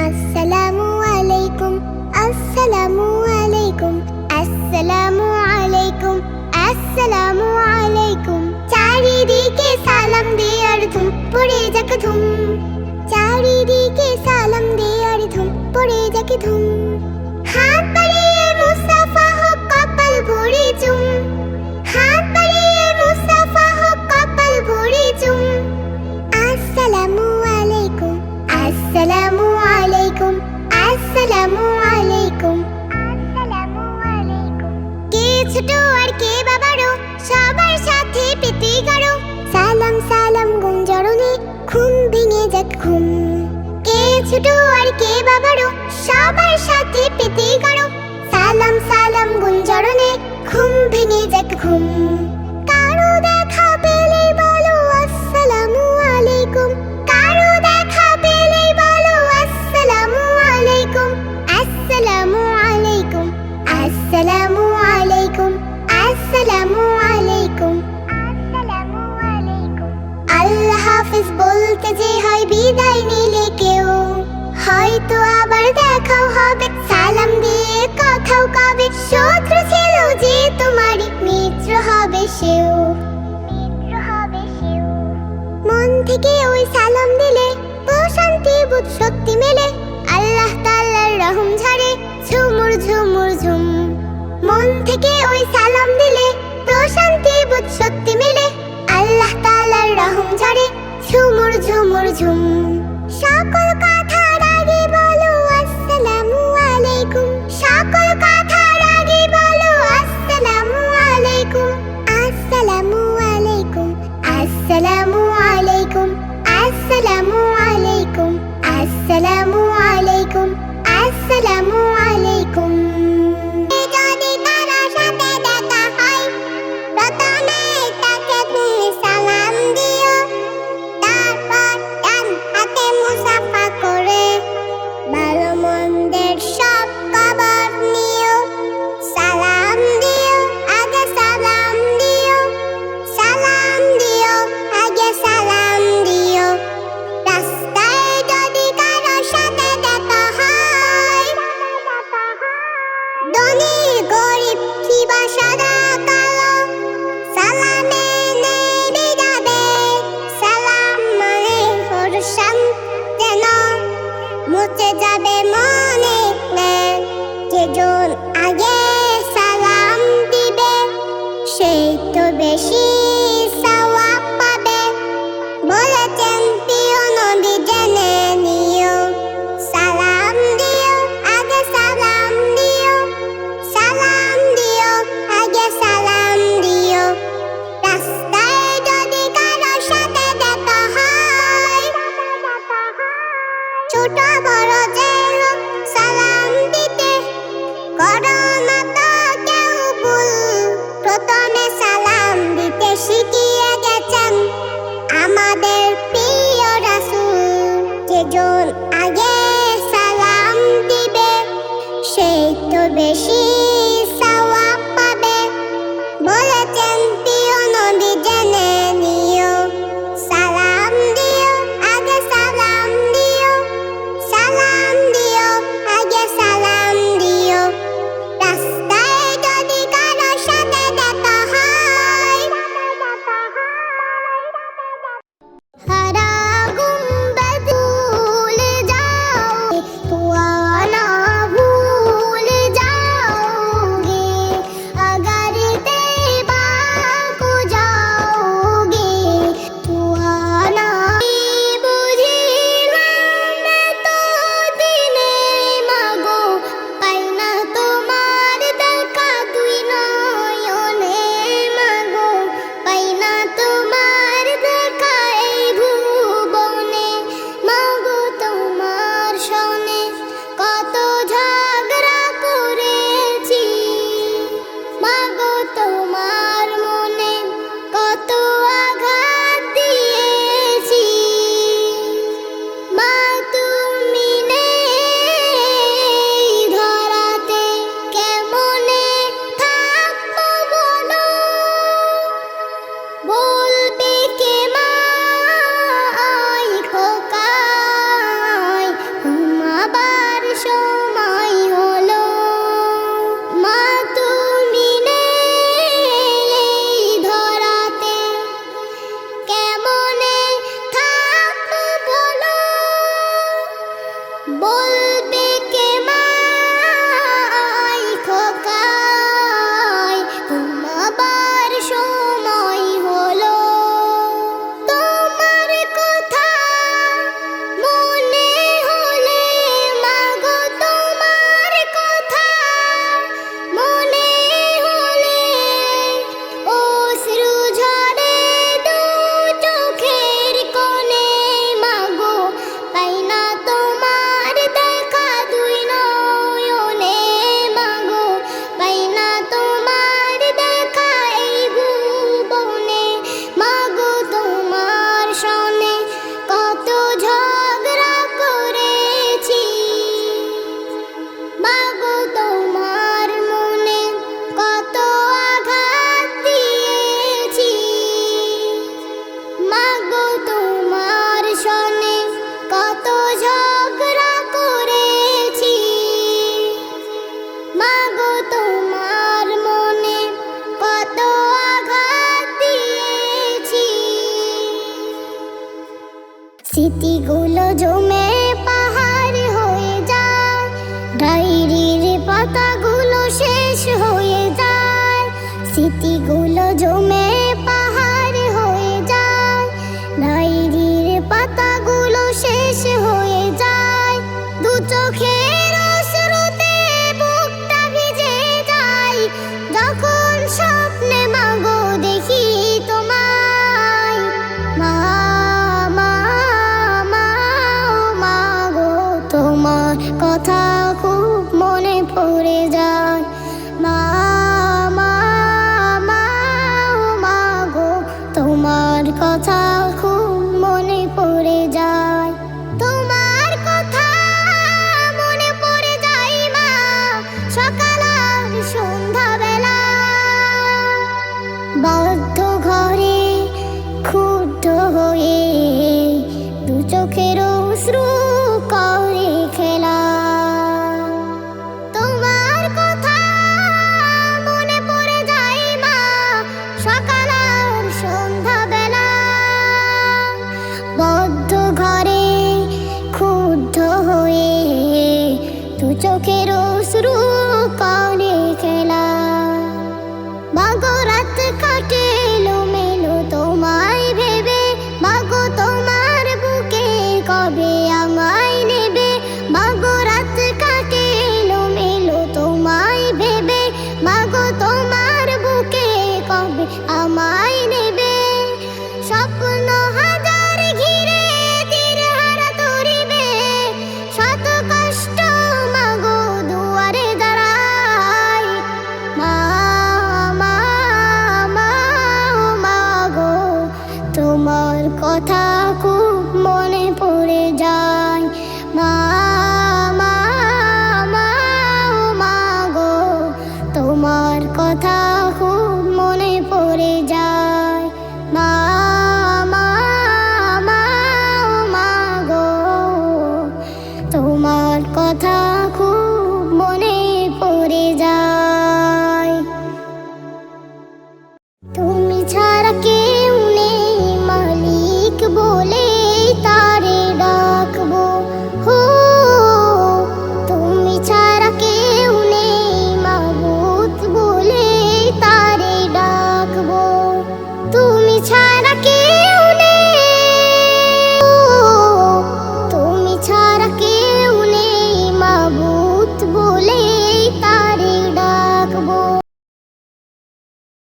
আসসালামু আলাইকুম আসসালামু আলাইকুম আসসালামু আলাইকুম আসসালামু আলাইকুম। চারিদিকে সালাম দিয়ে আর ধুম, পড়ে যাক চারিদিকে সালাম দে আর ধুম ধুম। ছোট আর কে বাবারও সবার সাথে পেতে গারো সালাম সালাম গুঞ্জরণে ঘুম ভেঙে যাক ঘুম। কে ছোট আর কে বাবারও সবার সাথে পেতে গারো সালাম সালাম গুঞ্জরণে ঘুম ভেঙে যাক ঘুম। হাফিজ বলতে যে হয় বিদায় নিলে কেউ। হয়তো আবার দেখাও হবে, সালাম দিয়ে কথাও কবে। শত্রু ছিল যে তোমারই মিত্র হবে সেও। মন থেকে ওই সালাম দিলে পৌঁছে যাবে মন। ছোট বড় যে সালাম দিতে সালাম দিতে শিখিয়ে গেছেন আমাদের স্মৃতিগুলো জমে পাহাড় হয়ে যায়। ডায়েরির পাতাগুলো